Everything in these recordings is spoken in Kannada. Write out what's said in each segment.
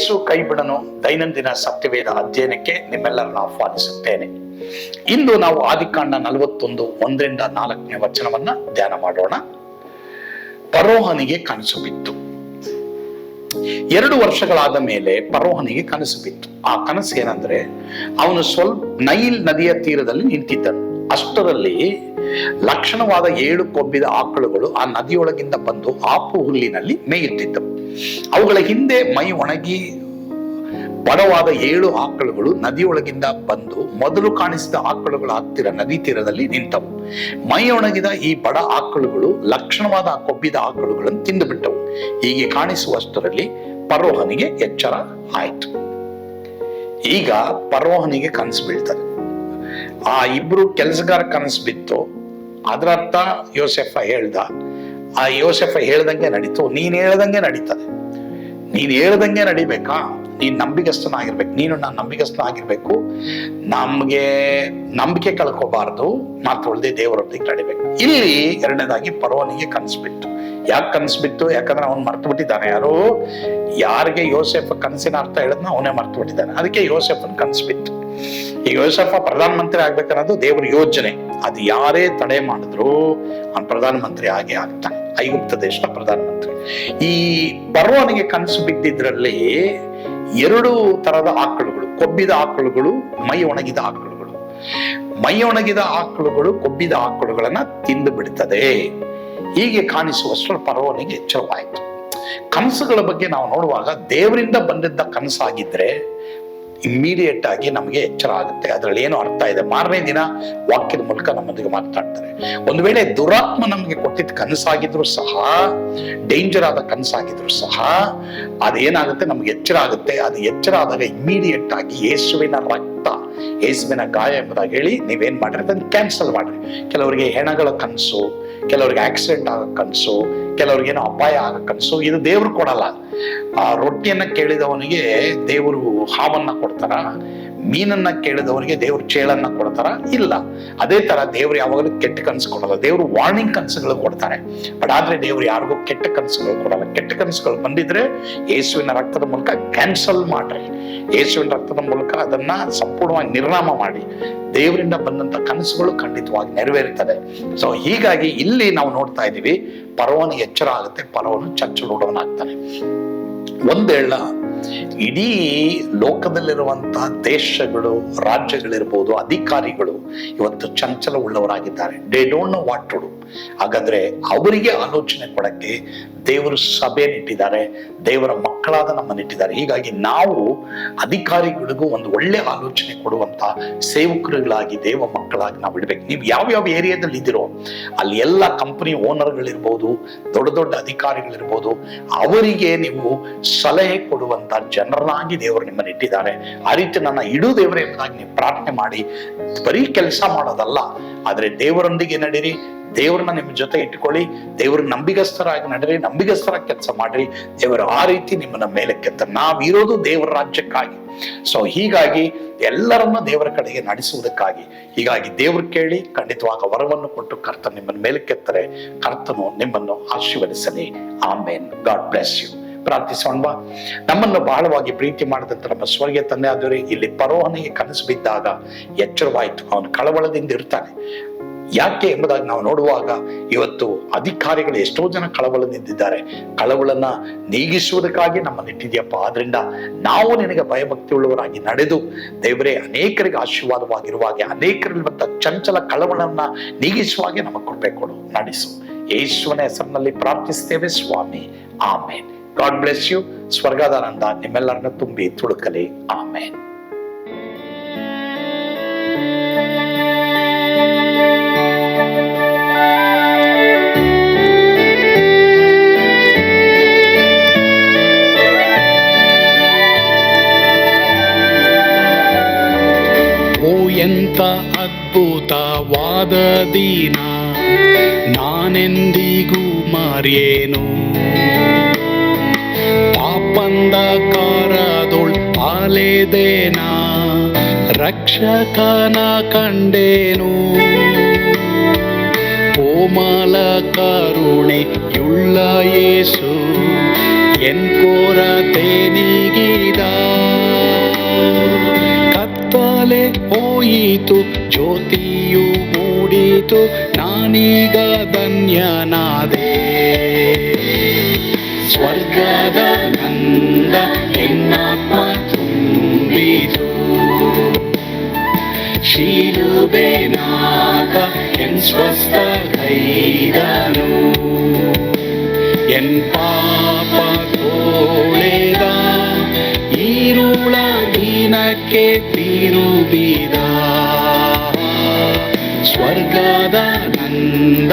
ಯೇಸು ಕೈಬಿಡನು ದೈನಂದಿನ ಸತ್ಯವೇದ ಅಧ್ಯಯನಕ್ಕೆ ನಿಮ್ಮೆಲ್ಲರನ್ನು ಆಹ್ವಾನಿಸುತ್ತೇನೆ. ಇಂದು ನಾವು ಆದಿಕಾಂಡ ನಲವತ್ತೊಂದು, ಒಂದರಿಂದ ನಾಲ್ಕನೇ ವಚನವನ್ನ ಧ್ಯಾನ ಮಾಡೋಣ. ಪರೋಹನಿಗೆ ಕನಸು ಬಿತ್ತು. ಎರಡು ವರ್ಷಗಳಾದ ಮೇಲೆ ಪರೋಹನಿಗೆ ಕನಸು ಬಿತ್ತು. ಆ ಕನಸು ಏನಂದ್ರೆ, ಅವನು ಸ್ವಲ್ಪ ನೈಲ್ ನದಿಯ ತೀರದಲ್ಲಿ ನಿಂತಿದ್ದನು. ಅಷ್ಟರಲ್ಲಿ ಲಕ್ಷಣವಾದ ಏಳು ಕೊಬ್ಬಿದ ಆಕಳುಗಳು ಆ ನದಿಯೊಳಗಿಂದ ಬಂದು ಆಪು ಹುಲ್ಲಿನಲ್ಲಿ ಮೇಯುತ್ತಿದ್ದವು. ಅವುಗಳ ಹಿಂದೆ ಮೈ ಒಣಗಿ ಬಡವಾದ ಏಳು ಆಕಳುಗಳು ನದಿಯೊಳಗಿಂದ ಬಂದು ಮೊದಲು ಕಾಣಿಸಿದ ಆಕಳುಗಳ ಹತ್ತಿರ ನದಿ ತೀರದಲ್ಲಿ ನಿಂತವು. ಮೈ ಒಣಗಿದ ಈ ಬಡ ಆಕಳುಗಳು ಲಕ್ಷಣವಾದ ಕೊಬ್ಬಿದ ಆಕಳುಗಳನ್ನು ತಿಂದು ಬಿಟ್ಟವು ಹೀಗೆ ಕಾಣಿಸುವಷ್ಟರಲ್ಲಿ ಪರೋಹನಿಗೆ ಎಚ್ಚರ ಆಯಿತು. ಈಗ ಪರೋಹನಿಗೆ ಕನಸು ಬೀಳ್ತದೆ. ಆ ಇಬ್ರು ಕೆಲಸಗಾರ ಕನಸು ಬಿತ್ತು. ಅದರರ್ಥ ಯೋಸೆಫ ಹೇಳ್ದ ಆ ಯೋಸೆಫ ಹೇಳ್ದಂಗೆ ನಡೀತು, ನೀನ್ ಹೇಳ್ದಂಗೆ ನಡೀತದೆ. ನೀನ್ ಹೇಳ್ದಂಗೆ ನಡಿಬೇಕಾ? ನೀನ್ ನಂಬಿಕಸ್ಥನಾಗಿರ್ಬೇಕು ನೀನು ನಾನು ನಂಬಿಕಸ್ಥನಾಗಿರ್ಬೇಕು ನಮ್ಗೆ ನಂಬಿಕೆ ಕಳ್ಕೋಬಾರ್ದು. ಮಾತು ಉಳ್ದೆ ದೇವರೊಟ್ಟಿಗೆ ನಡಿಬೇಕು. ಇಲ್ಲಿ ಎರಡನೇದಾಗಿ ಪರ್ವನಿಗೆ ಕನಸು ಬಿಟ್ಟು ಯಾಕೆ ಕನಸು ಬಿಟ್ಟು ಯಾಕಂದ್ರೆ ಅವನು ಮರ್ತು ಬಿಟ್ಟಿದ್ದಾನೆ ಯಾರು? ಯಾರಿಗೆ ಯೋಸೆಫ್ ಕನಸಿನ ಅರ್ಥ ಹೇಳದ್ನ ಅವನೇ ಮರ್ತು ಬಿಟ್ಟಿದ್ದಾನೆ. ಅದಕ್ಕೆ ಯೋಸೆಫನ್ ಕನಸು ಬಿಟ್ಟು ಈ ಯೋಸೆಫ ಪ್ರಧಾನ ಮಂತ್ರಿ ಆಗ್ಬೇಕನ್ನೋದು ದೇವರ ಯೋಜನೆ. ಅದು ಯಾರೇ ತಡೆ ಮಾಡಿದ್ರು ಅವನು ಪ್ರಧಾನ ಮಂತ್ರಿ ಆಗೇ ಆಗ್ತಾನೆ. ಐಗುಪ್ತ ದೇಶ ಪ್ರಧಾನಮಂತ್ರಿ. ಈ ಪರ್ವನಿಗೆ ಕನಸು ಬಿದ್ದಿದ್ರಲ್ಲಿ ಎರಡು ತರದ ಆಕಳುಗಳು, ಕೊಬ್ಬಿದ ಆಕಳುಗಳು, ಮೈ ಒಣಗಿದ ಆಕಳುಗಳು. ಮೈ ಒಣಗಿದ ಆಕಳುಗಳು ಕೊಬ್ಬಿದ ಆಕಳುಗಳನ್ನ ತಿಂದು ಬಿಡ್ತದೆ. ಹೀಗೆ ಕಾಣಿಸುವಷ್ಟರ ಪರ್ವನಿಗೆ ಎಚ್ಚರವಾಯಿತು ಕನಸುಗಳ ಬಗ್ಗೆ ನಾವು ನೋಡುವಾಗ ದೇವರಿಂದ ಬಂದಿದ್ದ ಕನಸಾಗಿದ್ರೆ ಇಮ್ಮಿಡಿಯೇಟ್ ಆಗಿ ನಮಗೆ ಎಚ್ಚರ ಆಗುತ್ತೆ. ಅದರಲ್ಲಿ ಏನು ಅರ್ಥ ಇದೆ. ಮಾರನೇ ದಿನ ವಾಕ್ಯದ ಮೂಲಕ ನಮ್ಮೊಂದಿಗೆ ಮಾತಾಡ್ತಾರೆ ಒಂದು ವೇಳೆ ದುರಾತ್ಮ ನಮಗೆ ಕೊಟ್ಟಿದ್ದ ಕನಸಾಗಿದ್ರು ಸಹ ಡೇಂಜರ್ ಆದ ಕನಸಾಗಿದ್ರು ಸಹ, ಅದೇನಾಗುತ್ತೆ? ನಮ್ಗೆ ಎಚ್ಚರ ಆಗುತ್ತೆ. ಅದು ಎಚ್ಚರ ಆದಾಗ ಇಮ್ಮಿಡಿಯೇಟ್ ಆಗಿ ಯೇಸುವಿನ ರಕ್ತ, ಯೇಸುವಿನ ಗಾಯ ಎಂಬುದಾಗಿ ಹೇಳಿ ನೀವೇನ್ ಮಾಡ್ರಿ? ಅದನ್ನು ಕ್ಯಾನ್ಸಲ್ ಮಾಡ್ರಿ. ಕೆಲವರಿಗೆ ಹೆಣಗಳ ಕನಸು ಕೆಲವರಿಗೆ ಆಕ್ಸಿಡೆಂಟ್ ಆಗೋ ಕನಸು ಕೆಲವ್ರಿಗೆ ಏನೋ ಅಪಾಯ ಆಗೋ ಕನಸು, ಇದು ದೇವ್ರು ಕೊಡಲ್ಲ. ಆ ರೊಟ್ಟಿಯನ್ನ ಕೇಳಿದವನಿಗೆ ದೇವರು ಹಾವನ್ನ ಕೊಡ್ತಾರ. ಮೀನನ್ನ ಕೇಳಿದವರಿಗೆ ದೇವ್ರು ಚೇಳನ್ನ ಕೊಡ್ತಾರ? ಇಲ್ಲ. ಅದೇ ತರ ದೇವ್ರು ಯಾವಾಗಲೂ ಕೆಟ್ಟ ಕನಸು ಕೊಡಲ್ಲ. ದೇವ್ರು ವಾರ್ನಿಂಗ್ ಕನಸುಗಳು ಕೊಡ್ತಾರೆ. ಬಟ್ ಆದ್ರೆ ದೇವ್ರು ಯಾರಿಗೂ ಕೆಟ್ಟ ಕನಸುಗಳು ಕೊಡಲ್ಲ. ಕೆಟ್ಟ ಕನಸುಗಳು ಬಂದಿದ್ರೆ ಯೇಸುವಿನ ರಕ್ತದ ಮೂಲಕ ಕ್ಯಾನ್ಸಲ್ ಮಾಡ್ರಿ. ಯೇಸುವಿನ ರಕ್ತದ ಮೂಲಕ ಅದನ್ನ ಸಂಪೂರ್ಣವಾಗಿ ನಿರ್ನಾಮ ಮಾಡಿ. ದೇವರಿಂದ ಬಂದಂತ ಕನಸುಗಳು ಖಂಡಿತವಾಗಿ ನೆರವೇರುತ್ತದೆ. ಸೊ ಹೀಗಾಗಿ ಇಲ್ಲಿ ನಾವು ನೋಡ್ತಾ ಇದ್ದೀವಿ ಪರವನ ಎಚ್ಚರ ಆಗುತ್ತೆ ಚಚ್ಚು ಚಚ್ಚಲುಡವನಾಗ್ತಾನೆ ಒಂದೇಳ ಇಡೀ ಲೋಕದಲ್ಲಿರುವಂತಹ ದೇಶಗಳು, ರಾಜ್ಯಗಳಿರ್ಬೋದು, ಅಧಿಕಾರಿಗಳು ಇವತ್ತು ಚಂಚಲ ಉಳ್ಳವರಾಗಿದ್ದಾರೆ they don't know what to do ಹಾಗಾದ್ರೆ ಅವರಿಗೆ ಆಲೋಚನೆ ಕೊಡಕ್ಕೆ ದೇವರು ಸಭೆಯನ್ನಿಟ್ಟಿದ್ದಾರೆ ದೇವರ ಮಕ್ಕಳಾದ ನಮ್ಮನ್ನಿಟ್ಟಿದ್ದಾರೆ ಹೀಗಾಗಿ ನಾವು ಅಧಿಕಾರಿಗಳಿಗೂ ಒಂದು ಒಳ್ಳೆ ಆಲೋಚನೆ ಕೊಡುವಂತ ಸೇವಕರುಗಳಾಗಿ, ದೇವ ಮಕ್ಕಳಾಗಿ ನಾವು ಇಡ್ಬೇಕು. ನೀವು ಯಾವ ಯಾವ ಏರಿಯಾದಲ್ಲಿ ಇದ್ದೀರೋ, ಅಲ್ಲಿ ಎಲ್ಲ ಕಂಪನಿ ಓನರ್ಗಳಿರ್ಬೋದು, ದೊಡ್ಡ ದೊಡ್ಡ ಅಧಿಕಾರಿಗಳಿರ್ಬೋದು, ಅವರಿಗೆ ನೀವು ಸಲಹೆ ಕೊಡುವಂತ ಜನರನ್ನಾಗಿ ದೇವರು ನಿಮ್ಮನ್ನು ಇಟ್ಟಿದ್ದಾರೆ. ಆ ರೀತಿ ನನ್ನ ಇಡೂ ದೇವರೇ ಎಂಬುದಾಗಿ ನೀವು ಪ್ರಾರ್ಥನೆ ಮಾಡಿ. ಬರೀ ಕೆಲಸ ಮಾಡೋದಲ್ಲ, ಆದರೆ ದೇವರೊಂದಿಗೆ ನಡೀರಿ, ದೇವರನ್ನ ನಿಮ್ಮ ಜೊತೆ ಇಟ್ಕೊಳ್ಳಿ ದೇವ್ರ ನಂಬಿಗಸ್ಥರಾಗಿ ನಡ್ರಿ ನಂಬಿಗಸ್ಥರಾಗಿ ಕೆಲಸ ಮಾಡ್ರಿ. ದೇವರು ಆ ರೀತಿ ನಿಮ್ಮನ್ನ ಮೇಲೆ ಕೆತ್ತ. ನಾವಿರೋದು ದೇವರ ರಾಜ್ಯಕ್ಕಾಗಿ. ಸೊ ಹೀಗಾಗಿ ಎಲ್ಲರನ್ನ ದೇವರ ಕಡೆಗೆ ನಡೆಸುವುದಕ್ಕಾಗಿ. ಹೀಗಾಗಿ ದೇವ್ರು ಕೇಳಿ, ಖಂಡಿತವಾಗ ವರವನ್ನು ಕೊಟ್ಟು ಕರ್ತ ನಿಮ್ಮನ್ನು ಮೇಲಕ್ಕೆತ್ತರೆ ಕರ್ತನು ನಿಮ್ಮನ್ನು ಆಶೀರ್ವದಿಸಲಿ. ಆಮೇನ್. ಗಾಡ್ ಬ್ಲೆಸ್ ಯು ಪ್ರಾರ್ಥಿಸೋಣವಾ. ನಮ್ಮನ್ನು ಬಹಳವಾಗಿ ಪ್ರೀತಿ ಮಾಡಿದಂತ ನಮ್ಮ ಸ್ವರ್ಗೀಯ ತಂದೆ ಆದರೆ ಇಲ್ಲಿ ಪರೋಹನಿಗೆ ಕನಸು ಬಿದ್ದಾಗ ಎಚ್ಚರವಾಯಿತು. ಅವನು ಕಳವಳದಿಂದ ಇರ್ತಾನೆ. ಯಾಕೆ ಎಂಬುದಾಗಿ ನಾವು ನೋಡುವಾಗ ಇವತ್ತು ಅಧಿಕಾರಿಗಳು ಎಷ್ಟೋ ಜನ ಕಳವಳದಿಂದಿದ್ದಾರೆ ಕಳವಳನ್ನ ನೀಗಿಸುವುದಕ್ಕಾಗಿ ನಮ್ಮನ್ನು ನಿಟ್ಟಿದೆಯಪ್ಪ ಆದ್ರಿಂದ ನಾವು ನಿನಗೆ ಭಯಭಕ್ತಿ ಉಳ್ಳವರಾಗಿ ನಡೆದು, ದೇವರೇ, ಅನೇಕರಿಗೆ ಆಶೀರ್ವಾದವಾಗಿರುವಾಗೆ ಅನೇಕರಲ್ಲಿ ಬಂದ ಚಂಚಲ ಕಳವಳನ್ನ ನೀಗಿಸುವಾಗೆ ನಮಗೆ ಕೊಡಬೇಕು ಕೊಡು. ನಡೆಸು. ಈಶ್ವನ ಹೆಸರಿನಲ್ಲಿ ಪ್ರಾರ್ಥಿಸ್ತೇವೆ ಸ್ವಾಮಿ. ಆಮೇನ್. ಗಾಡ್ ಬ್ಲೆಸ್ ಯು ಸ್ವರ್ಗದಾನಂದ ನಿಮ್ಮೆಲ್ಲರನ್ನ ತುಂಬಿ ತುಳುಕಲಿ ಆಮೇನ್ ಎಂತ ಅದ್ಭುತವಾದ ದಿನ ನಾನೆಂದಿಗೂ ಮರೆಯೇನು? ಪಾಪಂದ ಕಾರದೊಳ್ ಆಲೆದೇನ? ರಕ್ಷಕನ ಕಂಡೇನು? ಕೋಮಲ ಕರುಣೆಯುಳ್ಳ ಯೇಸು ಎನ್ ತೇನಿಗಿದ? ನೀಗಿದ ಕತ್ತಲೆ ಹೋಯಿತು, ಜ್ಯೋತಿಯು ಮೂಡಿತು, ನಾನೀಗ ಧನ್ಯನಾದೆ. ಸ್ವರ್ಗದ ನಂದ ಎನ್ನಾತ್ಮ ತುಂಬಿತು ಶಿಲುಬೆನಾದ ಎನ್ ಸ್ವಸ್ಥ ಕೈದನು ಎನ್ ಪಾಪ ತೋಳೆದ ಈರುಳ ದಿನಕ್ಕೆ ತಿರುಬಿದ ಸ್ವರ್ಗದ ನಂದ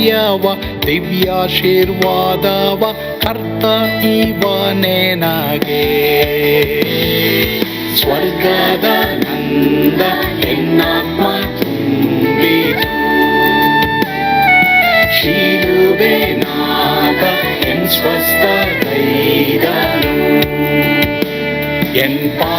ಐಶ್ವರ್ಯವ ದಿವ್ಯಾಶೀರ್ವಾದವ ಕರ್ತ ಇವನೇ ನಗೆ ಸ್ವರ್ಗದ ನಂದ ಎನ್ನಾತ್ಮ ತುಂಬಿತು ಶಿಲುಬೆನಾದ ಎನ್ ಸ್ವಸ್ಥ ಕೈದನು ಎನ್ ಪಾ